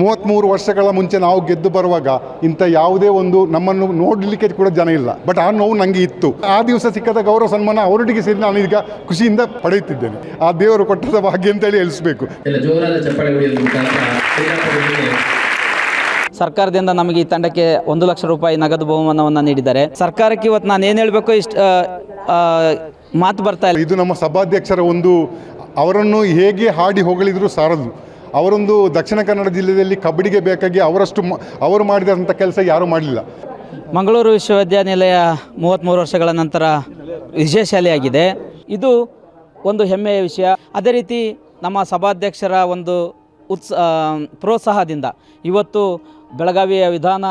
ಮೂವತ್ತ್ಮೂರು ವರ್ಷಗಳ ಮುಂಚೆ ನಾವು ಗೆದ್ದು ಬರುವಾಗ ಇಂಥ ಯಾವುದೇ ಒಂದು ನಮ್ಮನ್ನು ನೋಡಲಿಕ್ಕೆ ಕೂಡ ಜನ ಇಲ್ಲ. ಬಟ್ ಆ ನೋವು ನನಗೆ ಇತ್ತು. ಆ ದಿವಸ ಸಿಕ್ಕದ ಗೌರವ ಸನ್ಮಾನ ಅವರೊಟ್ಟಿಗೆ ಸೇರಿ ನಾನು ಈಗ ಖುಷಿಯಿಂದ ಪಡೆಯುತ್ತಿದ್ದೇನೆ. ಆ ದೇವರು ಕೊಟ್ಟದ ಭಾಗ್ಯ ಅಂತೇಳಿ ಕ್ರೀಡಾಪಟುಗಳಿಗೆ ಸರ್ಕಾರದಿಂದ ನಮಗೆ ಈ ತಂಡಕ್ಕೆ ಒಂದು ಲಕ್ಷ ರೂಪಾಯಿ ನಗದು ಬಹುಮಾನವನ್ನು ನೀಡಿದ್ದಾರೆ. ಸರ್ಕಾರಕ್ಕೆ ಇವತ್ತು ನಾನು ಏನು ಹೇಳಬೇಕು ಇಷ್ಟು ಮಾತು ಬರ್ತಾ ಇಲ್ಲ. ಇದು ನಮ್ಮ ಸಭಾಧ್ಯಕ್ಷರ ಒಂದು ಅವರನ್ನು ಹೇಗೆ ಹಾಡಿ ಹೊಗಳಿದ್ರು ಸಾರದು. ಅವರೊಂದು ದಕ್ಷಿಣ ಕನ್ನಡ ಜಿಲ್ಲೆಯಲ್ಲಿ ಕಬಡ್ಡಿಗೆ ಬೇಕಾಗಿ ಅವರಷ್ಟು ಅವರು ಮಾಡಿದಂಥ ಕೆಲಸ ಯಾರೂ ಮಾಡಲಿಲ್ಲ. ಮಂಗಳೂರು ವಿಶ್ವವಿದ್ಯಾನಿಲಯ ಮೂವತ್ತ್ಮೂರು ವರ್ಷಗಳ ನಂತರ ವಿಜಯಶಾಲಿಯಾಗಿದೆ ಇದು ಒಂದು ಹೆಮ್ಮೆಯ ವಿಷಯ. ಅದೇ ರೀತಿ ನಮ್ಮ ಸಭಾಧ್ಯಕ್ಷರ ಒಂದು ಉತ್ಸ ಪ್ರೋತ್ಸಾಹದಿಂದ ಇವತ್ತು ಬೆಳಗಾವಿಯ ವಿಧಾನ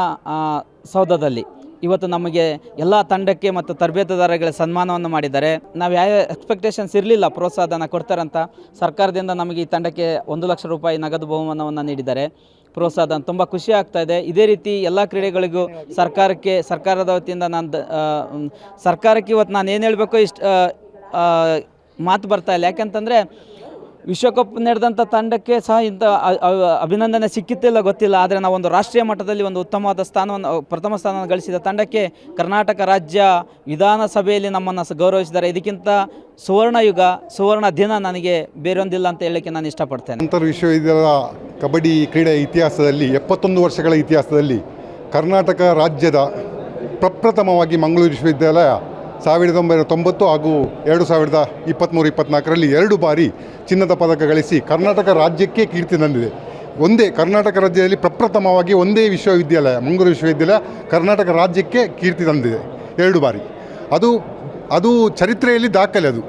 ಸೌಧದಲ್ಲಿ ಇವತ್ತು ನಮಗೆ ಎಲ್ಲ ತಂಡಕ್ಕೆ ಮತ್ತು ತರಬೇತುದಾರಗಳ ಸನ್ಮಾನವನ್ನು ಮಾಡಿದ್ದಾರೆ. ನಾವು ಯಾವ ಎಕ್ಸ್ಪೆಕ್ಟೇಷನ್ಸ್ ಇರಲಿಲ್ಲ ಪ್ರೋತ್ಸಾಹನ ಕೊಡ್ತಾರಂತ ಸರ್ಕಾರದಿಂದ ನಮಗೆ ಈ ತಂಡಕ್ಕೆ ಒಂದು ಲಕ್ಷ ರೂಪಾಯಿ ನಗದು ಬಹುಮಾನವನ್ನು ನೀಡಿದ್ದಾರೆ. ಪ್ರೋತ್ಸಾಹಧನ ತುಂಬ ಖುಷಿ ಆಗ್ತಾ ಇದೆ. ಇದೇ ರೀತಿ ಎಲ್ಲ ಕ್ರೀಡೆಗಳಿಗೂ ಸರ್ಕಾರಕ್ಕೆ, ಸರ್ಕಾರದ ವತಿಯಿಂದ ನಾನು ಸರ್ಕಾರಕ್ಕೆ ಇವತ್ತು ನಾನು ಏನು ಹೇಳಬೇಕು ಇಷ್ಟು ಮಾತು ಬರ್ತಾ ಇಲ್ಲ. ಯಾಕಂತಂದರೆ ವಿಶ್ವಕಪ್ ನಡೆದಂಥ ತಂಡಕ್ಕೆ ಸಹ ಇಂಥ ಅಭಿನಂದನೆ ಸಿಕ್ಕಿತ್ತಿಲ್ಲ, ಗೊತ್ತಿಲ್ಲ. ಆದರೆ ನಾವು ಒಂದು ರಾಷ್ಟ್ರೀಯ ಮಟ್ಟದಲ್ಲಿ ಒಂದು ಉತ್ತಮವಾದ ಸ್ಥಾನವನ್ನು, ಪ್ರಥಮ ಸ್ಥಾನವನ್ನು ಗಳಿಸಿದ ತಂಡಕ್ಕೆ ಕರ್ನಾಟಕ ರಾಜ್ಯ ವಿಧಾನಸಭೆಯಲ್ಲಿ ನಮ್ಮನ್ನು ಗೌರವಿಸಿದ್ದಾರೆ. ಇದಕ್ಕಿಂತ ಸುವರ್ಣ ಯುಗ, ಸುವರ್ಣ ದಿನ ನನಗೆ ಬೇರೊಂದಿಲ್ಲ ಅಂತ ಹೇಳಕ್ಕೆ ನಾನು ಇಷ್ಟಪಡ್ತೇನೆ. ಅಂತರ್ ವಿಶ್ವವಿದ್ಯಾಲಯ ಕಬಡ್ಡಿ ಕ್ರೀಡೆ ಇತಿಹಾಸದಲ್ಲಿ, ಎಪ್ಪತ್ತೊಂದು ವರ್ಷಗಳ ಇತಿಹಾಸದಲ್ಲಿ ಕರ್ನಾಟಕ ರಾಜ್ಯದ ಪ್ರಪ್ರಥಮವಾಗಿ ಮಂಗಳೂರು ವಿಶ್ವವಿದ್ಯಾಲಯ ಸಾವಿರದ ಒಂಬೈನೂರ ತೊಂಬತ್ತು ಹಾಗೂ ಎರಡು ಸಾವಿರದ ಇಪ್ಪತ್ತ್ಮೂರು ಇಪ್ಪತ್ತ್ನಾಲ್ಕರಲ್ಲಿ ಎರಡು ಬಾರಿ ಚಿನ್ನದ ಪದಕ ಗಳಿಸಿ ಕರ್ನಾಟಕ ರಾಜ್ಯಕ್ಕೆ ಕೀರ್ತಿ ತಂದಿದೆ. ಒಂದೇ ಕರ್ನಾಟಕ ರಾಜ್ಯದಲ್ಲಿ ಪ್ರಪ್ರಥಮವಾಗಿ ಒಂದೇ ವಿಶ್ವವಿದ್ಯಾಲಯ, ಮಂಗಳೂರು ವಿಶ್ವವಿದ್ಯಾಲಯ ಕರ್ನಾಟಕ ರಾಜ್ಯಕ್ಕೆ ಕೀರ್ತಿ ತಂದಿದೆ. ಎರಡು ಬಾರಿ. ಅದು ಅದು ಚರಿತ್ರೆಯಲ್ಲಿ ದಾಖಲೆ ಅದು.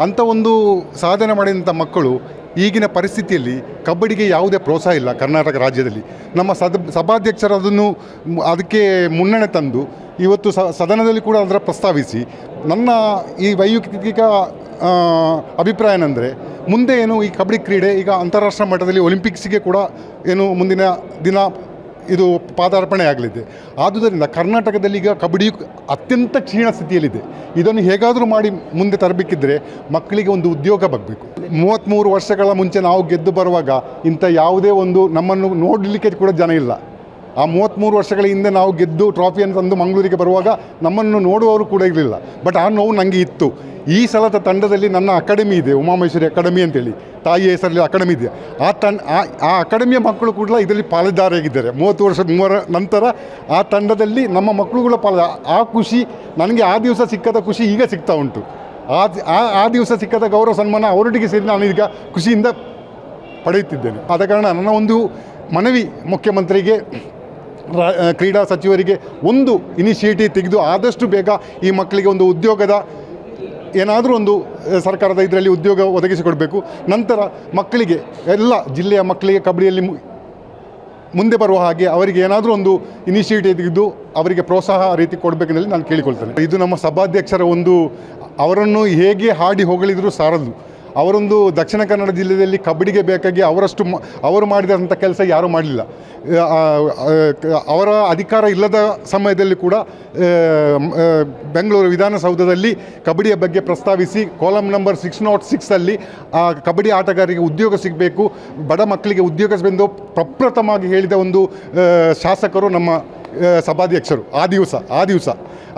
ಅಂಥ ಒಂದು ಸಾಧನೆ ಮಾಡಿದಂಥ ಮಕ್ಕಳು ಈಗಿನ ಪರಿಸ್ಥಿತಿಯಲ್ಲಿ ಕಬಡ್ಡಿಗೆ ಯಾವುದೇ ಪ್ರೋತ್ಸಾಹ ಇಲ್ಲ ಕರ್ನಾಟಕ ರಾಜ್ಯದಲ್ಲಿ. ನಮ್ಮ ಸದ, ಸಭಾಧ್ಯಕ್ಷರು ಅದನ್ನು, ಅದಕ್ಕೆ ಮುನ್ನಡೆ ತಂದು ಇವತ್ತು ಸದನದಲ್ಲಿ ಕೂಡ ಅದರ ಪ್ರಸ್ತಾವಿಸಿ, ನನ್ನ ಈ ವೈಯಕ್ತಿಕ ಅಭಿಪ್ರಾಯನೆಂದರೆ ಮುಂದೆ ಏನು ಈ ಕಬಡ್ಡಿ ಕ್ರೀಡೆ, ಈಗ ಅಂತಾರಾಷ್ಟ್ರೀಯ ಮಟ್ಟದಲ್ಲಿ ಒಲಿಂಪಿಕ್ಸ್ಗೆ ಕೂಡ ಏನು ಮುಂದಿನ ದಿನ ಇದು ಪಾದಾರ್ಪಣೆ ಆಗಲಿದೆ. ಆದುದರಿಂದ ಕರ್ನಾಟಕದಲ್ಲಿ ಈಗ ಕಬಡ್ಡಿ ಅತ್ಯಂತ ಕ್ಷೀಣ ಸ್ಥಿತಿಯಲ್ಲಿದೆ. ಇದನ್ನು ಹೇಗಾದರೂ ಮಾಡಿ ಮುಂದೆ ತರಬೇಕಿದ್ದರೆ ಮಕ್ಕಳಿಗೆ ಒಂದು ಉದ್ಯೋಗ ಬರಬೇಕು. ಮೂವತ್ತ್ಮೂರು ವರ್ಷಗಳ ಮುಂಚೆ ನಾವು ಗೆದ್ದು ಬರುವಾಗ ಇಂಥ ಯಾವುದೇ ಒಂದು ನಮ್ಮನ್ನು ನೋಡಲಿಕ್ಕೆ ಕೂಡ ಜನ ಇಲ್ಲ. ಆ ಮೂವತ್ತ್ಮೂರು ವರ್ಷಗಳ ಹಿಂದೆ ನಾವು ಗೆದ್ದು ಟ್ರಾಫಿಯನ್ನು ತಂದು ಮಂಗಳೂರಿಗೆ ಬರುವಾಗ ನಮ್ಮನ್ನು ನೋಡುವವರು ಕೂಡ ಇರಲಿಲ್ಲ. ಬಟ್ ಆ ನೋವು ನನಗೆ ಇತ್ತು. ಈ ಸಲದ ತಂಡದಲ್ಲಿ ನನ್ನ ಅಕಾಡೆಮಿ ಇದೆ ಉಮಾಮಹೇಶ್ವರಿ ಅಕಾಡೆಮಿ ಅಂತೇಳಿ. ತಾಯಿ ಹೆಸರಲ್ಲಿ ಅಕಾಡೆಮಿ ಇದೆ. ಆ ತಂಡ ಆ ಅಕಾಡೆಮಿಯ ಮಕ್ಕಳು ಕೂಡ ಇದರಲ್ಲಿ ಪಾಲುದಾರಿಯಾಗಿದ್ದಾರೆ. ಮೂವತ್ತು ವರ್ಷ, ಮೂವರ ನಂತರ ಆ ತಂಡದಲ್ಲಿ ನಮ್ಮ ಮಕ್ಕಳುಗಳ ಪಾಲ, ಆ ಖುಷಿ ನನಗೆ ಆ ದಿವಸ ಸಿಕ್ಕದ ಖುಷಿ ಈಗ ಸಿಗ್ತಾ ಉಂಟು. ಆ, ಆ- ದಿವಸ ಸಿಕ್ಕದ ಗೌರವ, ಸನ್ಮಾನ ಅವರೊಟ್ಟಿಗೆ ಸೇರಿ ನಾನು ಈಗ ಖುಷಿಯಿಂದ ಪಡೆಯುತ್ತಿದ್ದೇನೆ. ಆದ ಕಾರಣ ನನ್ನ ಒಂದು ಮನವಿ ಮುಖ್ಯಮಂತ್ರಿಗೆ ಕ್ರೀಡಾ ಸಚಿವರಿಗೆ ಒಂದು ಇನಿಷಿಯೇಟಿವ್ ತೆಗೆದು ಆದಷ್ಟು ಬೇಗ ಈ ಮಕ್ಕಳಿಗೆ ಒಂದು ಉದ್ಯೋಗದ ಏನಾದರೂ ಒಂದು ಸರ್ಕಾರದ ಇದರಲ್ಲಿ ಉದ್ಯೋಗ ಒದಗಿಸಿಕೊಡಬೇಕು. ನಂತರ ಮಕ್ಕಳಿಗೆ, ಎಲ್ಲ ಜಿಲ್ಲೆಯ ಮಕ್ಕಳಿಗೆ ಕಬಡ್ಡಿಯಲ್ಲಿ ಮುಂದೆ ಬರುವ ಹಾಗೆ ಅವರಿಗೆ ಏನಾದರೂ ಒಂದು ಇನಿಷಿಯೇಟಿವ್ ತೆಗೆದು ಅವರಿಗೆ ಪ್ರೋತ್ಸಾಹ ರೀತಿ ಕೊಡಬೇಕೆಂದಲ್ಲಿ ನಾನು ಕೇಳಿಕೊಳ್ತೇನೆ. ಇದು ನಮ್ಮ ಸಭಾಧ್ಯಕ್ಷರ ಒಂದು, ಅವರನ್ನು ಹೇಗೆ ಹಾಡಿ ಹೊಗಳಿದ್ರು ಸಾರದು. ಅವರೊಂದು ದಕ್ಷಿಣ ಕನ್ನಡ ಜಿಲ್ಲೆಯಲ್ಲಿ ಕಬಡ್ಡಿಗೆ ಬೇಕಾಗಿ ಅವರಷ್ಟು ಅವರು ಮಾಡಿದಂಥ ಕೆಲಸ ಯಾರೂ ಮಾಡಲಿಲ್ಲ. ಅವರ ಅಧಿಕಾರ ಇಲ್ಲದ ಸಮಯದಲ್ಲಿ ಕೂಡ ಬೆಂಗಳೂರು ವಿಧಾನಸೌಧದಲ್ಲಿ ಕಬಡ್ಡಿಯ ಬಗ್ಗೆ ಪ್ರಸ್ತಾವಿಸಿ ಕಾಲಮ್ ನಂಬರ್ ಸಿಕ್ಸ್ ನಾಟ್ ಸಿಕ್ಸಲ್ಲಿ ಆ, ಕಬಡ್ಡಿ ಆಟಗಾರರಿಗೆ ಉದ್ಯೋಗ ಸಿಗಬೇಕು, ಬಡ ಮಕ್ಕಳಿಗೆ ಉದ್ಯೋಗ ಸಿಗಬೇಕು ಪ್ರಪ್ರಥಮವಾಗಿ ಹೇಳಿದ ಒಂದು ಶಾಸಕರು ನಮ್ಮ ಸಭಾಧ್ಯಕ್ಷರು, ಆ ದಿವಸ ಆ ದಿವಸ.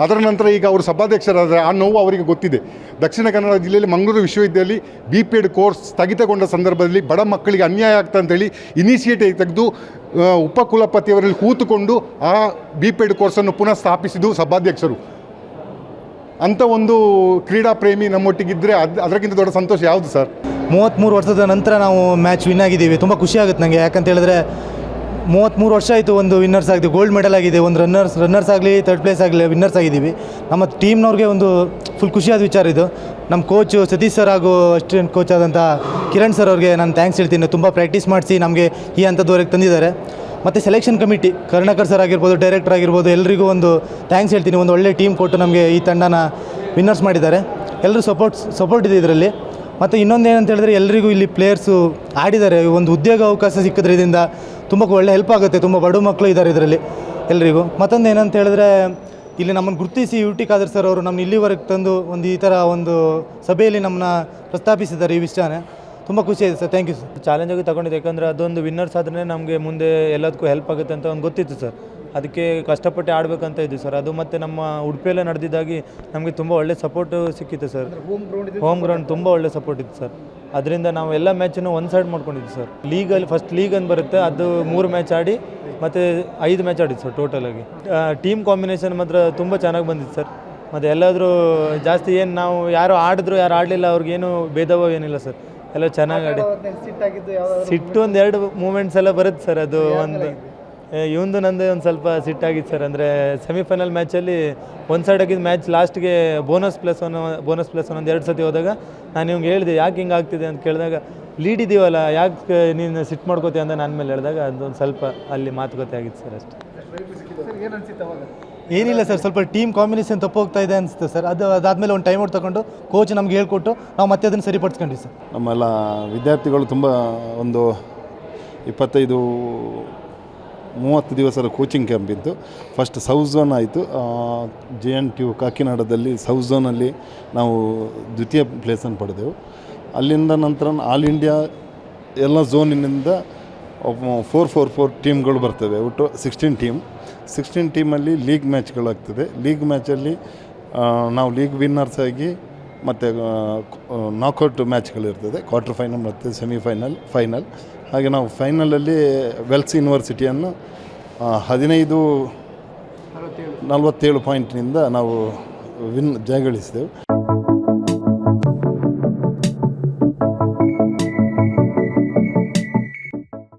ಅದರ ನಂತರ ಈಗ ಅವರು ಸಭಾಧ್ಯಕ್ಷರಾದರೆ ಆ ನೋವು ಅವರಿಗೆ ಗೊತ್ತಿದೆ. ದಕ್ಷಿಣ ಕನ್ನಡ ಜಿಲ್ಲೆಯಲ್ಲಿ ಮಂಗಳೂರು ವಿಶ್ವವಿದ್ಯಾಲಯ ಬಿ ಪಿ ಎಡ್ ಕೋರ್ಸ್ ಸ್ಥಗಿತಗೊಂಡ ಸಂದರ್ಭದಲ್ಲಿ ಬಡ ಮಕ್ಕಳಿಗೆ ಅನ್ಯಾಯ ಆಗ್ತಾ ಅಂತೇಳಿ ಇನಿಷಿಯೇಟಿವ್ ತೆಗೆದು ಉಪಕುಲಪತಿಯವರಲ್ಲಿ ಕೂತುಕೊಂಡು ಆ ಬಿ ಪಿ ಎಡ್ ಕೋರ್ಸನ್ನು ಪುನಃ ಸ್ಥಾಪಿಸಿದ್ದು ಸಭಾಧ್ಯಕ್ಷರು. ಅಂಥ ಒಂದು ಕ್ರೀಡಾ ಪ್ರೇಮಿ ನಮ್ಮೊಟ್ಟಿಗಿದ್ದರೆ ಅದು, ಅದಕ್ಕಿಂತ ದೊಡ್ಡ ಸಂತೋಷ ಯಾವುದು ಸರ್? ಮೂವತ್ತ್ಮೂರು ವರ್ಷದ ನಂತರ ನಾವು ಮ್ಯಾಚ್ ವಿನ್ ಆಗಿದ್ದೀವಿ. ತುಂಬ ಖುಷಿ ಆಗುತ್ತೆ ನನಗೆ ಯಾಕಂತ ಹೇಳಿದ್ರೆ ಮೂವತ್ತ್ಮೂರು ವರ್ಷ ಆಯಿತು ಒಂದು ವಿನ್ನರ್ಸ್ ಆಗಿದೆ. ಗೋಲ್ಡ್ ಮೆಡಲ್ ಆಗಿದೆ. ಒಂದು ರನ್ನರ್ಸ್ ರನ್ನರ್ಸ್ ಆಗಲಿ ತರ್ಡ್ ಪ್ಲೇಸ್ ಆಗಲಿ ವಿನ್ನರ್ಸ್ ಆಗಿದ್ದೀವಿ. ನಮ್ಮ ಟೀಮ್ನವ್ರಿಗೆ ಒಂದು ಫುಲ್ ಖುಷಿಯಾದ ವಿಚಾರ ಇದು. ನಮ್ಮ ಕೋಚು ಸತೀಶ್ ಸರ್ ಹಾಗೂ ಅಸಿಸ್ಟೆಂಟ್ ಕೋಚ್ ಆದಂಥ ಕಿರಣ್ ಸರ್ ಅವ್ರಿಗೆ ನಾನು ಥ್ಯಾಂಕ್ಸ್ ಹೇಳ್ತೀನಿ. ತುಂಬ ಪ್ರಾಕ್ಟೀಸ್ ಮಾಡಿಸಿ ನಮಗೆ ಈ ಹಂತದವರೆಗೆ ತಂದಿದ್ದಾರೆ. ಮತ್ತು ಸೆಲೆಕ್ಷನ್ ಕಮಿಟಿ ಕರ್ನಾಟಕ ಸರ್ ಆಗಿರ್ಬೋದು ಡೈರೆಕ್ಟರ್ ಆಗಿರ್ಬೋದು, ಎಲ್ರಿಗೂ ಒಂದು ಥ್ಯಾಂಕ್ಸ್ ಹೇಳ್ತೀನಿ. ಒಂದು ಒಳ್ಳೆ ಟೀಮ್ ಕೊಟ್ಟು ನಮಗೆ ಈ ತಂಡನ ವಿನ್ನರ್ಸ್ ಮಾಡಿದ್ದಾರೆ. ಎಲ್ಲರೂ ಸಪೋರ್ಟ್ ಸಪೋರ್ಟ್ ಇದೆ ಇದರಲ್ಲಿ. ಮತ್ತು ಇನ್ನೊಂದು ಏನಂತ ಹೇಳಿದ್ರೆ ಎಲ್ಲರಿಗೂ ಇಲ್ಲಿ ಪ್ಲೇಯರ್ಸು ಆಡಿದ್ದಾರೆ. ಒಂದು ಉದ್ಯೋಗ ಅವಕಾಶ ಸಿಕ್ಕಿದ್ರೆ ಇದರಿಂದ ತುಂಬ ಒಳ್ಳೆ ಹೆಲ್ಪ್ ಆಗುತ್ತೆ. ತುಂಬ ಬಡ ಮಕ್ಕಳು ಇದ್ದಾರೆ ಇದರಲ್ಲಿ ಎಲ್ಲರಿಗೂ ಮತ್ತೊಂದು ಏನಂತ ಹೇಳಿದ್ರೆ, ಇಲ್ಲಿ ನಮ್ಮನ್ನು ಗುರುತಿಸಿ ಯು ಟಿ ಖಾದರ್ ಸರ್ ಅವರು ನಮ್ಮ ಇಲ್ಲಿವರೆಗೆ ತಂದು ಒಂದು ಈ ಥರ ಒಂದು ಸಭೆಯಲ್ಲಿ ನಮ್ಮನ್ನ ಪ್ರಸ್ತಾಪಿಸಿದ್ದಾರೆ ಈ ವಿಷಯನೇ. ತುಂಬ ಖುಷಿ ಇದೆ ಸರ್ ಥ್ಯಾಂಕ್ ಯು ಸರ್ ಚಾಲೆಂಜಾಗಿ ತಗೊಂಡಿದ್ದೆ ಯಾಕಂದರೆ ಅದೊಂದು ವಿನ್ನರ್ಸ್ ಆದರೆ ನಮಗೆ ಮುಂದೆ ಎಲ್ಲದಕ್ಕೂ ಹೆಲ್ಪ್ ಆಗುತ್ತೆ ಅಂತ ಒಂದು ಗೊತ್ತಿತ್ತು ಸರ್ ಅದಕ್ಕೆ ಕಷ್ಟಪಟ್ಟು ಆಡಬೇಕಂತ ಇದ್ವಿ ಸರ್. ಅದು ಮತ್ತು ನಮ್ಮ ಉಡುಪಿಯಲ್ಲೇ ನಡೆದಿದ್ದಾಗಿ ನಮಗೆ ತುಂಬ ಒಳ್ಳೆ ಸಪೋರ್ಟ್ ಸಿಕ್ಕಿತ್ತು ಸರ್. ಹೋಮ್ ಗ್ರೌಂಡ್ ತುಂಬ ಒಳ್ಳೆ ಸಪೋರ್ಟ್ ಇತ್ತು ಸರ್. ಅದರಿಂದ ನಾವು ಎಲ್ಲ ಮ್ಯಾಚನ್ನು ಒಂದು ಸೈಡ್ ಮಾಡ್ಕೊಂಡಿದ್ವಿ ಸರ್. ಲೀಗಲ್ಲಿ ಫಸ್ಟ್ ಲೀಗ್ ಅಂತ ಬರುತ್ತೆ. ಅದು ಮೂರು ಮ್ಯಾಚ್ ಆಡಿ ಮತ್ತು ಐದು ಮ್ಯಾಚ್ ಆಡಿದ್ದು ಸರ್ ಟೋಟಲಾಗಿ ಟೀಮ್ ಕಾಂಬಿನೇಷನ್ ಮಾತ್ರ ತುಂಬ ಚೆನ್ನಾಗಿ ಬಂದಿತ್ತು ಸರ್. ಮತ್ತು ಎಲ್ಲಾದರೂ ಜಾಸ್ತಿ ಏನು ನಾವು ಯಾರು ಆಡಿದ್ರು ಯಾರು ಆಡಲಿಲ್ಲ ಅವ್ರಿಗೇನು ಭೇದಭಾವ ಏನಿಲ್ಲ ಸರ್. ಎಲ್ಲ ಚೆನ್ನಾಗಿ ಆಡಿ. ಸಿಟ್ಟು ಒಂದು ಎರಡು ಮೂಮೆಂಟ್ಸ್ ಎಲ್ಲ ಬರುತ್ತೆ ಸರ್. ಅದು ಒಂದು ಇವಂದು ನಂದೇ ಒಂದು ಸ್ವಲ್ಪ ಸಿಟ್ಟಾಗಿತ್ತು ಸರ್. ಅಂದರೆ ಸೆಮಿಫೈನಲ್ ಮ್ಯಾಚಲ್ಲಿ ಒಂದು ಸೈಡ್ ಆಗಿದ್ದು ಮ್ಯಾಚ್ ಲಾಸ್ಟ್ಗೆ bonus plus one bonus plus one ಒಂದು ಎರಡು ಸತಿ ಹೋದಾಗ ನಾನು ಇವ್ಗೆ ಹೇಳಿದೆ ಯಾಕೆ ಹಿಂಗೆ ಆಗ್ತಿದೆ? ಅಂತ ಕೇಳಿದಾಗ ಲೀಡ್ ಇದೀವಲ್ಲ ಯಾಕೆ ನೀನು ಸಿಟ್ ಮಾಡ್ಕೋತೀಯ? ಅಂತ ನನ್ನ ಮೇಲೆ ಹೇಳಿದಾಗ ಅದೊಂದು ಸ್ವಲ್ಪ ಅಲ್ಲಿ ಮಾತುಕತೆ ಆಗಿತ್ತು ಸರ್ ಅಷ್ಟೇ. ಏನಿಲ್ಲ ಸರ್ ಸ್ವಲ್ಪ ಟೀಮ್ ಕಾಂಬಿನೇಷನ್ ತಪ್ಪೋಗ್ತಾ ಇದೆ ಅನಿಸುತ್ತೆ ಸರ್. ಅದು ಅದಾದಮೇಲೆ ಒಂದು ಟೈಮ್ ಔಟ್ ತಗೊಂಡು ಕೋಚ್ ನಮ್ಗೆ ಹೇಳ್ಕೊಟ್ಟು ನಾವು ಮತ್ತೆ ಅದನ್ನು ಸರಿಪಡಿಸ್ಕೊಂಡ್ವಿ ಸರ್. ನಮ್ಮೆಲ್ಲ ವಿದ್ಯಾರ್ಥಿಗಳು ತುಂಬ ಒಂದು ಇಪ್ಪತ್ತೈದು ಮೂವತ್ತು ದಿವಸದ ಕೋಚಿಂಗ್ ಕ್ಯಾಂಪ್ ಇತ್ತು. ಫಸ್ಟ್ ಸೌತ್ ಝೋನ್ ಆಯಿತು. ಜೆ ಎನ್ ಟಿ ಯು ಕಾಕಿನಾಡದಲ್ಲಿ ಸೌತ್ ಝೋನಲ್ಲಿ ನಾವು ದ್ವಿತೀಯ ಪ್ಲೇಸನ್ನು ಪಡೆದೆವು. ಅಲ್ಲಿಂದ ನಂತರ ಆಲ್ ಇಂಡಿಯಾ ಎಲ್ಲ ಝೋನಿನಿಂದ ಫೋರ್ ಫೋರ್ ಫೋರ್ ಟೀಮ್ಗಳು ಬರ್ತವೆ. ಒಟ್ಟು ಸಿಕ್ಸ್ಟೀನ್ ಟೀಮ್ ಸಿಕ್ಸ್ಟೀನ್ ಟೀಮಲ್ಲಿ ಲೀಗ್ ಮ್ಯಾಚ್ಗಳಾಗ್ತದೆ ಲೀಗ್ ಮ್ಯಾಚಲ್ಲಿ ನಾವು ಲೀಗ್ ವಿನ್ನರ್ಸ್ ಆಗಿ ಮತ್ತು ನಾಕೌಟ್ ಮ್ಯಾಚ್ಗಳಿರ್ತದೆ ಕ್ವಾರ್ಟರ್ ಫೈನಲ್ ಮತ್ತು ಸೆಮಿಫೈನಲ್ ಫೈನಲ್ ಹಾಗೆ ನಾವು ಫೈನಲಲ್ಲಿ ವೆಲ್ಸ್ ಯೂನಿವರ್ಸಿಟಿಯನ್ನು ಹದಿನೈದು ನಲವತ್ತೇಳು ಪಾಯಿಂಟ್ನಿಂದ ನಾವು ವಿನ್ ಜಯಗಳಿಸಿದೆವು.